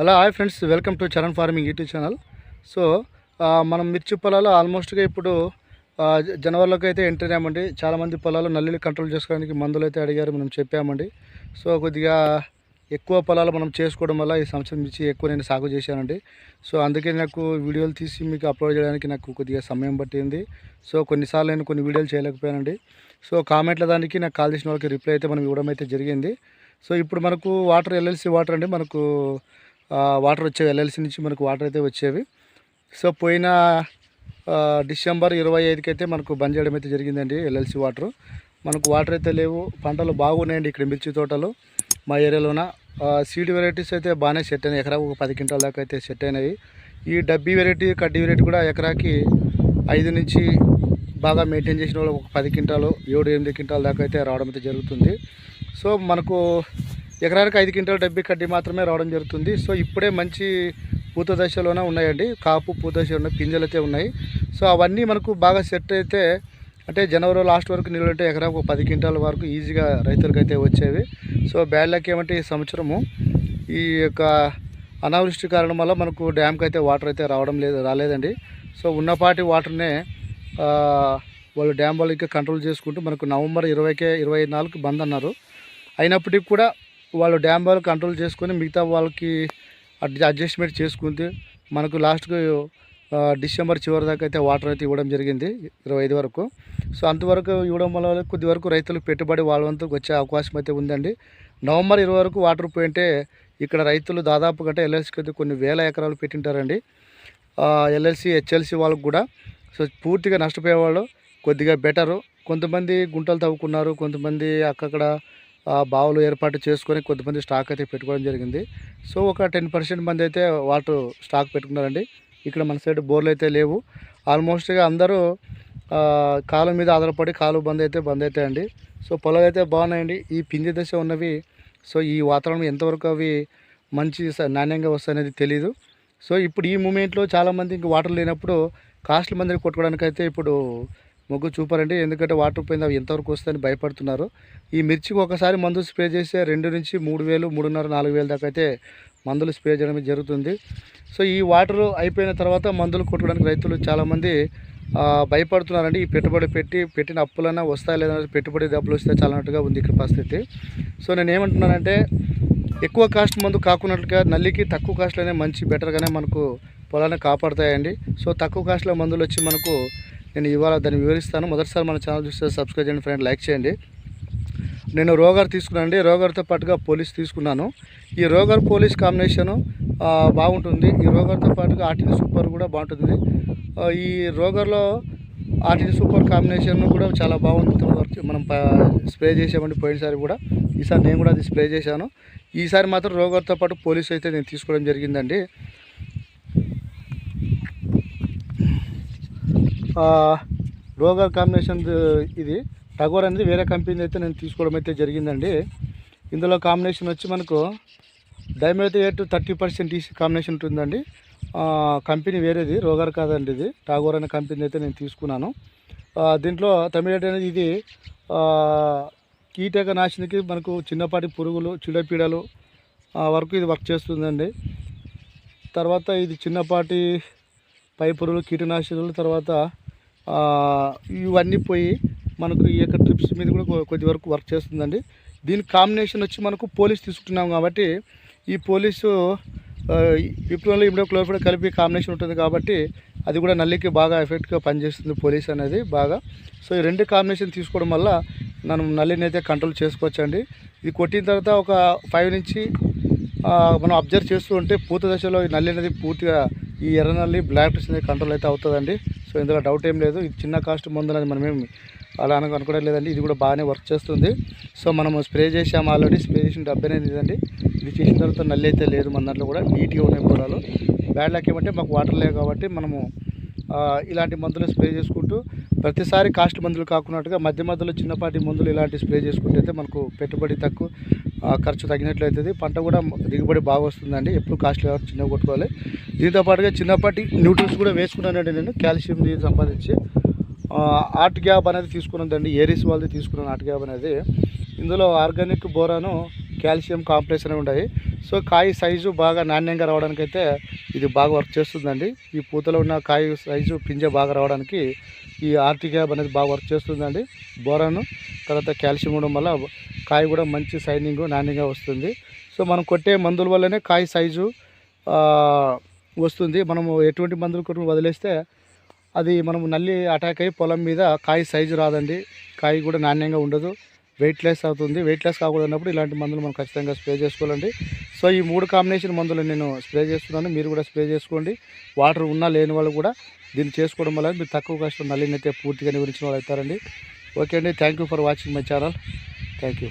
Hello hi friends. Welcome to Charan farming YouTube channel. So మనం మిర్చి పొలాలు ఆల్మోస్ట్గా ఇప్పుడు జనవరిలోకి అయితే ఎంటర్ అయ్యామండి. చాలామంది పొలాలు నల్లిని కంట్రోల్ చేసుకోవడానికి మందులు అయితే అడిగారు మనం చెప్పామండి. సో కొద్దిగా ఎక్కువ పొలాలు మనం చేసుకోవడం వల్ల ఈ సంవత్సరం మిర్చి ఎక్కువ నేను సాగు చేశానండి. సో అందుకే నాకు వీడియోలు తీసి మీకు అప్లోడ్ చేయడానికి నాకు కొద్దిగా సమయం పట్టింది. సో కొన్నిసార్లు నేను కొన్ని వీడియోలు చేయలేకపోయానండి. సో కామెంట్ల దానికి నాకు కాల్ చేసిన వాళ్ళకి రిప్లై అయితే మనం ఇవ్వడం అయితే జరిగింది. సో ఇప్పుడు మనకు వాటర్ ఎల్ఎల్సి వాటర్ అండి. మనకు వాటర్ వచ్చేవి ఎల్ఎల్సి నుంచి మనకు వాటర్ అయితే వచ్చేవి. సో పోయిన డిసెంబర్ ఇరవై ఐదుకి అయితే మనకు బంద్ చేయడం అయితే జరిగిందండి ఎల్ఎల్సి వాటర్. మనకు వాటర్ అయితే లేవు పంటలు బాగున్నాయండి ఇక్కడ మిర్చి తోటలు మా ఏరియాలోన. సీడ్ వెరైటీస్ అయితే బాగానే సెట్ అయినాయి ఎకరాకు ఒక పది క్వింటాల దాకా అయితే సెట్ అయినాయి. ఈ డబ్బీ వెరైటీ కడ్డీ వెరైటీ కూడా ఎకరాకి ఐదు నుంచి బాగా మెయింటైన్ చేసిన వాళ్ళు ఒక పది క్వింటాలు ఏడు ఎనిమిది క్వింటాల దాకా అయితే రావడం అయితే జరుగుతుంది. సో మనకు ఎకరానికి ఐదు క్వింటల్ డబ్బి కడ్డీ మాత్రమే రావడం జరుగుతుంది. సో ఇప్పుడే మంచి పూత దశలోనే ఉన్నాయండి. కాపు పూత దశలో ఉన్న పింజలు అయితే ఉన్నాయి. సో అవన్నీ మనకు బాగా సెట్ అయితే అంటే జనవరి లాస్ట్ వరకు నీళ్ళు అంటే ఎకరాకు ఒక పది క్వింటాల వరకు ఈజీగా రైతులకు అయితే వచ్చేవి. సో బ్యాడ్లకి ఏమంటే ఈ సంవత్సరము ఈ యొక్క అనావృష్టి కారణం వల్ల మనకు డ్యామ్కి అయితే వాటర్ అయితే రావడం లేదు రాలేదండి. సో ఉన్నపాటి వాటర్నే వాళ్ళు డ్యామ్ వాళ్ళు ఇంకా కంట్రోల్ చేసుకుంటూ మనకు నవంబర్ ఇరవైకే ఇరవై నాలుగు బంద్ అన్నారు. అయినప్పటికీ కూడా వాళ్ళు డ్యామ్ వాళ్ళు కంట్రోల్ చేసుకొని మిగతా వాళ్ళకి అడ్జస్ట్మెంట్ చేసుకుంటే మనకు లాస్ట్కు డిసెంబర్ చివరి దాకా అయితే వాటర్ అయితే ఇవ్వడం జరిగింది ఇరవై ఐదు వరకు. సో అంతవరకు ఇవ్వడం వల్ల కొద్ది వరకు రైతులకు పెట్టుబడి వాళ్ళ వంతుకు వచ్చే అవకాశం అయితే ఉందండి. నవంబర్ ఇరవై వరకు వాటర్ పోయింటే ఇక్కడ రైతులు దాదాపు గంట ఎల్ఎల్సీకి అయితే కొన్ని వేల ఎకరాలు పెట్టింటారండి. ఎల్ఎల్సి హెచ్ఎల్సి వాళ్ళకు కూడా. సో పూర్తిగా నష్టపోయేవాళ్ళు కొద్దిగా బెటరు. కొంతమంది గుంటలు తవ్వుకున్నారు కొంతమంది అక్కడక్కడ బావులు ఏర్పాటు చేసుకొని కొద్దిమంది స్టాక్ అయితే పెట్టుకోవడం జరిగింది. సో ఒక టెన్ పర్సెంట్ మంది అయితే వాటర్ స్టాక్ పెట్టుకున్నారండి. ఇక్కడ మన సైడ్ బోర్లు అయితే లేవు. ఆల్మోస్ట్గా అందరూ కాలం కాలువ మీద ఆధారపడి కాలువ బంద్ అయితే బంద్ అవుతాయండి. సో పొలాలు అయితే బాగున్నాయండి. ఈ పిండి దశ ఉన్నవి సో ఈ వాతావరణం ఎంతవరకు అవి మంచి నాణ్యంగా వస్తాయనేది తెలియదు సో ఇప్పుడు ఈ మూమెంట్లో చాలామంది ఇంక వాటర్ లేనప్పుడు కాస్ట్లీ మందిని కొట్టుకోవడానికి అయితే ఇప్పుడు మొగ్గు చూపారండి ఎందుకంటే వాటర్ పోయింది అవి ఎంతవరకు వస్తాయని భయపడుతున్నారు. ఈ మిర్చికి ఒకసారి మందు స్ప్రే చేస్తే రెండు నుంచి మూడు వేలు మూడున్నర నాలుగు వేలు దాకా అయితే మందులు స్ప్రే చేయడం జరుగుతుంది. సో ఈ వాటర్ అయిపోయిన తర్వాత మందులు కొట్టుకోవడానికి రైతులు చాలామంది భయపడుతున్నారండి. ఈ పెట్టుబడి పెట్టి పెట్టిన అప్పులన్నా వస్తాయి లేదా పెట్టుబడి డబ్బులు వస్తే చాలన్నట్టుగా ఉంది ఇక్కడ పరిస్థితి. సో నేను ఏమంటున్నానంటే ఎక్కువ కాస్ట్ మందు కాకున్నట్లుగా నల్లికి తక్కువ కాస్ట్లోనే మంచి బెటర్గానే మనకు పొలాన్ని కాపాడుతాయండి. సో తక్కువ కాస్ట్లో మందులు వచ్చి మనకు నేను ఇవాళ దాన్ని వివరిస్తాను. మొదటిసారి మన ఛానల్ చూస్తే సబ్స్క్రైబ్ చేయండి ఫ్రెండ్ లైక్ చేయండి. నేను రోగర్ తీసుకున్నాను రోగర్తో పాటుగా పోలీస్ తీసుకున్నాను. ఈ రోగర్ పోలీస్ కాంబినేషను బాగుంటుంది. ఈ రోగర్తో పాటుగా ఆర్టిన్ సూపర్ కూడా బాగుంటుంది. ఈ రోగర్లో ఆర్టిన్ సూపర్ కాంబినేషన్ కూడా చాలా బాగుంది. మనం స్ప్రే చేసామండి పోయినసారి కూడా. ఈసారి నేను కూడా అది స్ప్రే చేశాను. ఈసారి మాత్రం రోగర్తో పాటు పోలీస్ అయితే నేను తీసుకోవడం జరిగిందండి. రోగర్ కాంబినేషన్ ఇది టగోర్ అనేది వేరే కంపెనీ అయితే నేను తీసుకోవడం అయితే జరిగిందండి. ఇందులో కాంబినేషన్ వచ్చి మనకు డైమైతే eight thirty percent EC combination ఉంటుందండి. కంపెనీ వేరేది రోగర్ కాదండి ఇది. టాగోర్ అనే కంపెనీ అయితే నేను తీసుకున్నాను. దీంట్లో తమిళనాడు అనేది ఇది కీటక నాశనికి మనకు చిన్నపాటి పురుగులు చీడపీడలు వరకు ఇది వర్క్ చేస్తుందండి. తర్వాత ఇది చిన్నపాటి పై పురుగులు కీటనాశకులు తర్వాత ఇవన్నీ పోయి మనకు ఈ యొక్క ట్రిప్స్ మీద కూడా కొద్ది వరకు వర్క్ చేస్తుందండి. దీని కాంబినేషన్ వచ్చి మనకు పోలీస్ తీసుకుంటున్నాం కాబట్టి ఈ పోలీసు విప్రోలో ఇమిడో క్లోరిఫైడ్ కలిపి కాంబినేషన్ ఉంటుంది కాబట్టి అది కూడా నల్లికి బాగా ఎఫెక్ట్గా పనిచేస్తుంది పోలీస్ అనేది బాగా. సో ఈ రెండు కాంబినేషన్ తీసుకోవడం వల్ల మనం నల్లిని అయితే కంట్రోల్ చేసుకోవచ్చండి. ఇది కొట్టిన తర్వాత ఒక ఫైవ్ నుంచి మనం అబ్జర్వ్ చేస్తూ ఉంటే పూత దశలో ఈ నల్లి అనేది పూర్తిగా ఈ ఎర్ర నల్లి బ్లాక్ టెస్ట్ అనేది కంట్రోల్ అయితే అవుతుందండి. సో ఇందులో డౌట్ ఏం లేదు. ఇది చిన్న కాస్ట్ మందులు అనేది మనమేం అలా అనుకో అనుకోవడం లేదండి. ఇది కూడా బాగానే వర్క్ చేస్తుంది. సో మనము స్ప్రే చేసాము ఆల్రెడీ స్ప్రే చేసిన డబ్బు అనేది ఇదండి. ఇది చేసిన తర్వాత నల్లి అయితే లేదు మన దాంట్లో కూడా. నీట్గా ఉన్నాయి పొలాలు. బ్యాడ్ లక్ ఏమంటే మాకు వాటర్ లేవు కాబట్టి మనము ఇలాంటి మందులు స్ప్రే చేసుకుంటూ ప్రతిసారి కాస్ట్ మందులు కాకున్నట్టుగా మధ్య మధ్యలో చిన్నపాటి మందులు ఇలాంటి స్ప్రే చేసుకుంటే అయితే మనకు పెట్టుబడి తక్కువ. ఖర్చు తగ్గినట్లు అవుతుంది పంట కూడా దిగుబడి బాగా వస్తుందండి. ఎప్పుడు కాస్ట్లీ కాబట్టి చిన్నగా కొట్టుకోవాలి. దీంతో పాటుగా చిన్నపాటి న్యూట్రిన్స్ కూడా వేసుకున్నానండి నేను. కాల్షియం దీన్ని సంపాదించి. ఆర్ట్ గ్యాబ్ అనేది తీసుకున్నదండి ఏరిస్ వాళ్ళది తీసుకున్నాను ఆర్ట్ గ్యాబ్ అనేది. ఇందులో ఆర్గానిక్ బోరాను కాల్షియం కాంప్లెక్స్ అనేవి ఉంటాయి. సో కాయ సైజు బాగా నాణ్యంగా రావడానికి అయితే ఇది బాగా వర్క్ చేస్తుందండి. ఈ పూతలో ఉన్న కాయ సైజు పింజ బాగా రావడానికి ఈ ఆర్టిక్ యాబ్ అనేది బాగా వర్క్ చేస్తుందండి. బోరాను తర్వాత కాల్షియం ఉండడం వల్ల కాయ కూడా మంచి సైనింగ్ నాణ్యంగా వస్తుంది. సో మనం కొట్టే మందుల వల్లనే కాయ సైజు వస్తుంది. మనము ఎటువంటి మందులు కొట్టు వదిలేస్తే అది మనము నల్లి అటాక్ అయ్యి పొలం మీద కాయ సైజు రాదండి. కాయ కూడా నాణ్యంగా ఉండదు. వెయిట్ లెస్ అవుతుంది. వెయిట్ లెస్ కాకూడనప్పుడు ఇలాంటి మందులు మనం ఖచ్చితంగా స్ప్రే చేసుకోవాలండి. సో ఈ మూడు కాంబినేషన్ మందులు నేను స్ప్రే చేస్తున్నాను. మీరు కూడా స్ప్రే చేసుకోండి. వాటర్ ఉన్నా లేని వాళ్ళు కూడా దీన్ని చేసుకోవడం వల్ల మీరు తక్కువ కష్టం నల్లిని అయితే పూర్తిగా నివరించిన వాళ్ళు అవుతారండి. ఓకే అండి. Thank you for watching my channel. Thank you.